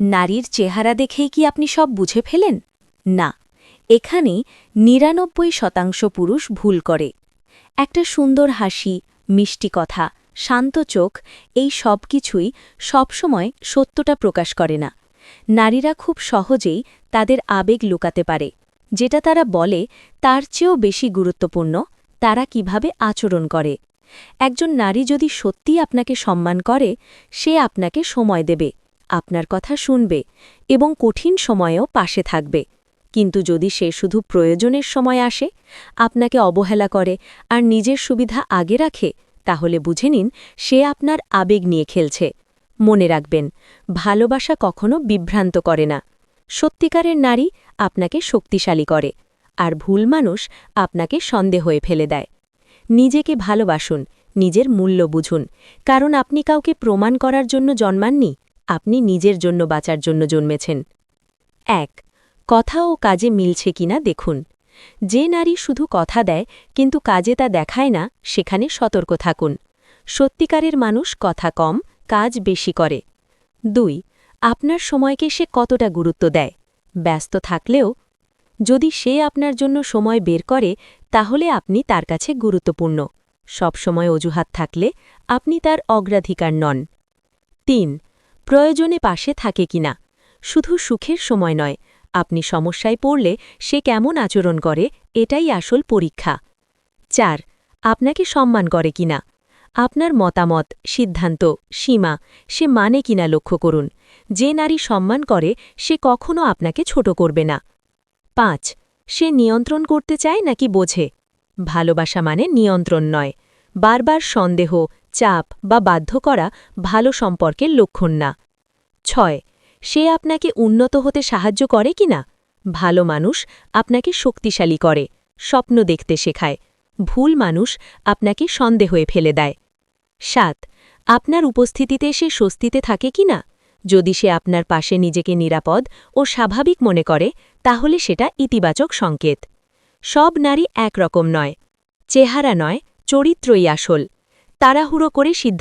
নারীর চেহারা দেখেই কি আপনি সব বুঝে ফেলেন? না, এখানে নিরানব্বই শতাংশ পুরুষ ভুল করে। একটা সুন্দর হাসি, মিষ্টি কথা, শান্ত চোখ, এই সব কিছুই সবসময় সত্যটা প্রকাশ করে না। নারীরা খুব সহজেই তাদের আবেগ লুকাতে পারে। যেটা তারা বলে, তার চেয়েও বেশি গুরুত্বপূর্ণ, তারা কীভাবে আচরণ করে? একজন নারী যদি সত্যি আপনাকে সম্মান করে, সে আপনাকে সময় দেবে। আপনার কথা শুনবে এবং কঠিন সময়েও পাশে থাকবে। কিন্তু যদি সে শুধু প্রয়োজনের সময় আসে, আপনাকে অবহেলা করে আর নিজের সুবিধা আগে রাখে, তাহলে বুঝে নিন সে আপনার আবেগ নিয়ে খেলছে। মনে রাখবেন, ভালোবাসা কখনো বিভ্রান্ত করে না। সত্যিকারের নারী আপনাকে শক্তিশালী করে, আর ভুল মানুষ আপনাকে সন্দেহ হয়ে ফেলে দেয়। নিজেকে ভালোবাসুন, নিজের মূল্য বুঝুন, কারণ আপনি কাউকে প্রমাণ করার জন্য জন্মাননি। আপনি নিজের জন্য বাঁচার জন্য জন্মেছেন। এক, কথা ও কাজে মিলছে কিনা দেখুন। যে নারী শুধু কথা দেয়, কিন্তু কাজে তা দেখায় না, সেখানে সতর্ক থাকুন। সত্যিকারের মানুষ কথা কম, কাজ বেশি করে। দুই, আপনার সময়কে সে কতটা গুরুত্ব দেয়? ব্যস্ত থাকলেও, যদি সে আপনার জন্য সময় বের করে, তাহলে আপনি তার কাছে গুরুত্বপূর্ণ। সবসময় অজুহাত থাকলে আপনি তার অগ্রাধিকার নন। তিন প্রয়োজনে পাশে থাকে কিনা। শুধু সুখের সময় নয়, আপনি সমস্যায় পড়লে সে কেমন আচরণ করে, এটাই আসল পরীক্ষা। চার, আপনাকে সম্মান করে কিনা। আপনার মতামত, সিদ্ধান্ত, সীমা, সে মানে কিনা লক্ষ্য করুন। যে নারী সম্মান করে, সে কখনো আপনাকে ছোট করবে না। পাঁচ, সে নিয়ন্ত্রণ করতে চায় নাকি বোঝে? ভালোবাসা মানে নিয়ন্ত্রণ নয়। বারবার সন্দেহ, চাপ বা বাধ্য করা ভালো সম্পর্কের লক্ষণ না। ছয়, সে আপনাকে উন্নত হতে সাহায্য করে কিনা ভালো মানুষ আপনাকে শক্তিশালী করে, স্বপ্ন দেখতে শেখায়, ভুল মানুষ আপনাকে সন্দেহে ফেলে দেয়। সাত, আপনার উপস্থিতিতে সে স্বস্তিতে থাকে কিনা যদি সে আপনার পাশে নিজেকে নিরাপদ ও স্বাভাবিক মনে করে, তাহলে সেটা ইতিবাচক সংকেত। সব নারী একরকম নয়, চেহারা নয় চরিত্রই আসল। তাড়াহুড়ো করে সিদ্ধান্ত